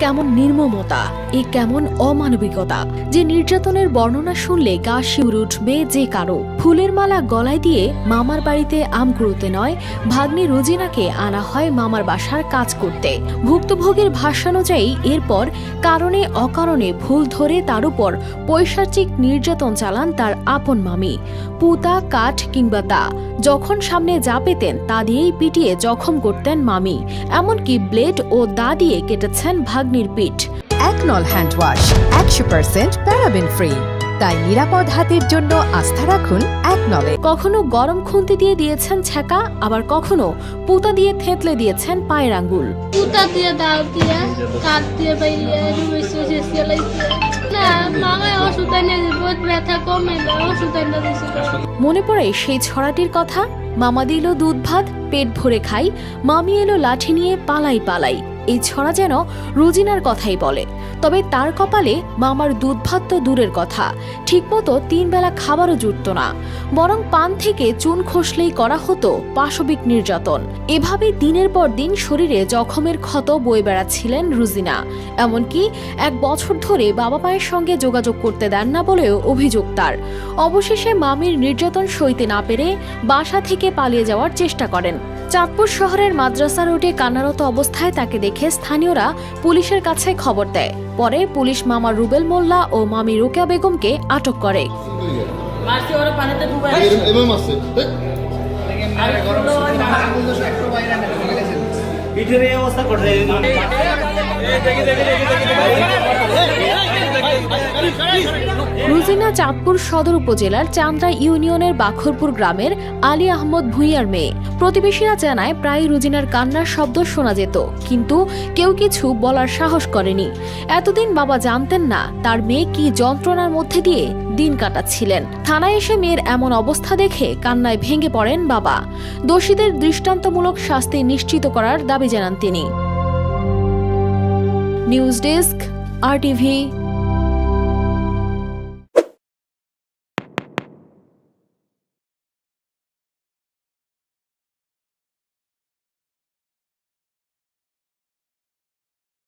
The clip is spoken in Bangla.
কেমন নির্মমতা এ কেমন অমানবিকতা যে নির্যাতনের বর্ণনা শুনলে গা শিউরে উঠবে যে কারও। ফুলের মালা গলায় দিয়ে মামার বাড়িতে আম কুড়োতে নয়, ভাগ্নি রোজিনাকে আনা হয় মামার বাসার কাজ করতে। ভুক্তভোগীর ভাষ্যানুযায়ী এরপর কারণে অকারণে ভুল ধরে তার উপর পৈশাচিক নির্যাতন চালান তার আপন মামি। পুতা, কাঠ কিংবা দা যখন সামনে যা পেতেন তা দিয়েই পিটিয়ে জখম করতেন মামি। এমনকি ব্লেড ও দা দিয়ে কেটেছেন ভাগ্নির পিঠ। একনল হ্যান্ড ওয়াশ একশো পার্সেন্ট প্যারাবেন ফ্রি তাই নিরাপদ হাতের জন্য আস্থা রাখুন একনলে কখনো গরম খুন্তি দিয়ে দিয়েছেন ছ্যাঁকা আবার কখনো পুতা দিয়ে থেতলে দিয়েছেন পায়ের আঙ্গুল। পুতা দিয়ে দাও দিয়ে দিয়ে বাইরে রুইছে শেষে না মামায় ওষুধ এনে দিব ব্যথা কমে না ওষুধ এনে মনে পড়ে সেই ছড়াটির কথা? মামা দিল দুধ ভাত পেট ভরে খাই মামি এলো লাঠি নিয়ে পালাই পালাই। এই ছড়া যেন রুজিনার কথাই বলে। তবে তার কপালে মামার দুধ ভাত তো দূরের কথা। ঠিকমতো তিন বেলা খাবারও জুটত না। বরং পান থেকে চুন খসলেই করা হতো পাশবিক নির্যাতন। এভাবে দিনের পর দিন শরীরে জখমের ক্ষত বয়ে বেড়াচ্ছিলেন রুজিনা। এমনকি এক বছর ধরে বাবা মায়ের সঙ্গে যোগাযোগ করতে দেন না বলেও অভিযোগ তার। অবশেষে মামির নির্যাতন সইতে না পেরে বাসা থেকে পালিয়ে যাওয়ার চেষ্টা করেন। চাঁদপুর শহরের মাদ্রাসা রোডে কান্নারত অবস্থায় তাকে দেখে স্থানীয়রা পুলিশের কাছে খবর দেয় পরে পুলিশ মামা রুবেল মোল্লা ও মামি রোকেয়া বেগমকে আটক করে অবস্থা করছে রুজিনা চাঁদপুর সদর উপজেলার চান্দ্রা ইউনিয়নের বাখরপুর গ্রামের আলী আহমদ ভুঁইয়ার মেয়ে। প্রতিবেশীরা জানায়, প্রায় রুজিনার কান্নার শব্দ শোনা যেত, কিন্তু কেউ কিছু বলার সাহস করেনি। এতদিন বাবা জানতেন না, তার মেয়ে কি যন্ত্রণার মধ্যে দিয়ে দিন কাটাচ্ছিলেন। থানায় এসে মেয়ের এমন অবস্থা দেখে কান্নায় ভেঙে পড়েন বাবা। দোষীদের দৃষ্টান্তমূলক শাস্তি নিশ্চিত করার দাবি জানান তিনি। নিউজ ডেস্ক, আর টিভি